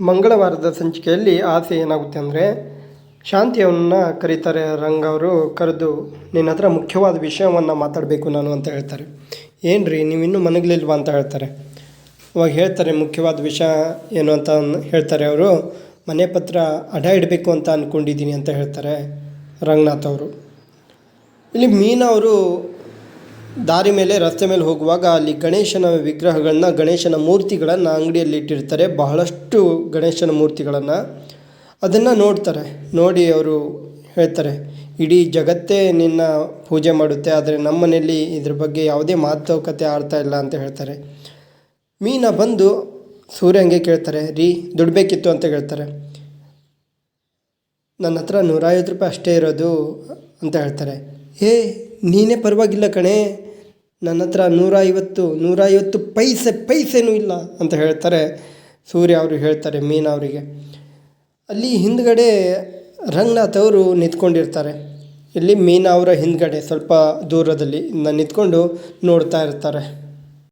ಮಂಗಳವಾರದ ಸಂಚಿಕೆಯಲ್ಲಿ ಆಸೆ ಏನಾಗುತ್ತೆ ಅಂದರೆ, ಶಾಂತಿಯವನ್ನ ಕರೀತಾರೆ ರಂಗ ಅವರು ಕರೆದು, ನಿನ್ನ ಹತ್ರ ಮುಖ್ಯವಾದ ವಿಷಯವನ್ನು ಮಾತಾಡಬೇಕು ನಾನು ಅಂತ ಹೇಳ್ತಾರೆ. ಏನು ರೀ ನೀವು ಇನ್ನೂ ಮನಗಲಿಲ್ವಾ ಅಂತ ಹೇಳ್ತಾರೆ. ಅವಾಗ ಹೇಳ್ತಾರೆ, ಮುಖ್ಯವಾದ ವಿಷಯ ಏನು ಅಂತ ಹೇಳ್ತಾರೆ ಅವರು. ಮನೆ ಪತ್ರ ಅಡ ಇಡಬೇಕು ಅಂತ ಅಂದ್ಕೊಂಡಿದ್ದೀನಿ ಅಂತ ಹೇಳ್ತಾರೆ ರಂಗನಾಥ್ ಅವರು. ಇಲ್ಲಿ ಮೀನಾ ಅವರು ದಾರಿ ಮೇಲೆ ರಸ್ತೆ ಮೇಲೆ ಹೋಗುವಾಗ ಅಲ್ಲಿ ಗಣೇಶನ ವಿಗ್ರಹಗಳನ್ನ, ಗಣೇಶನ ಮೂರ್ತಿಗಳನ್ನು ಅಂಗಡಿಯಲ್ಲಿ ಇಟ್ಟಿರ್ತಾರೆ. ಬಹಳಷ್ಟು ಗಣೇಶನ ಮೂರ್ತಿಗಳನ್ನು. ಅದನ್ನು ನೋಡ್ತಾರೆ. ನೋಡಿ ಅವರು ಹೇಳ್ತಾರೆ, ಇಡೀ ಜಗತ್ತೇ ನಿನ್ನ ಪೂಜೆ ಮಾಡುತ್ತೆ, ಆದರೆ ನಮ್ಮ ಮನೆಯಲ್ಲಿ ಇದ್ರ ಬಗ್ಗೆ ಯಾವುದೇ ಮಾತುಕತೆ ಆಡ್ತಾ ಇಲ್ಲ ಅಂತ ಹೇಳ್ತಾರೆ. ಮೀನ ಬಂದು ಸೂರ್ಯಂಗೆ ಕೇಳ್ತಾರೆ, ರೀ, ದುಡ್ಡು ಬೇಕಿತ್ತು ಅಂತ ಹೇಳ್ತಾರೆ. ನನ್ನ ಹತ್ರ ನೂರೈವತ್ತು ರೂಪಾಯಿ ಅಷ್ಟೇ ಇರೋದು ಅಂತ ಹೇಳ್ತಾರೆ. ಏ ನೀನೇ ಪರವಾಗಿಲ್ಲ ಕಣೆ. ನನ್ನ ಹತ್ರ ನೂರೈವತ್ತು ನೂರೈವತ್ತು ಪೈಸೆ, ಪೈಸೆನೂ ಇಲ್ಲ ಅಂತ ಹೇಳ್ತಾರೆ. ಸೂರ್ಯ ಅವರು ಹೇಳ್ತಾರೆ, ಮೀನಾ ಅವರಿಗೆ. ಅಲ್ಲಿ ಹಿಂದ್ಗಡೆ ರಂಗನಾಥ್ ಅವರು ನಿಂತ್ಕೊಂಡಿರ್ತಾರೆ. ಇಲ್ಲಿ ಮೀನಾ ಅವರ ಹಿಂದ್ಗಡೆ ಸ್ವಲ್ಪ ದೂರದಲ್ಲಿ ನಿಂತ್ಕೊಂಡು ನೋಡ್ತಾ ಇರ್ತಾರೆ.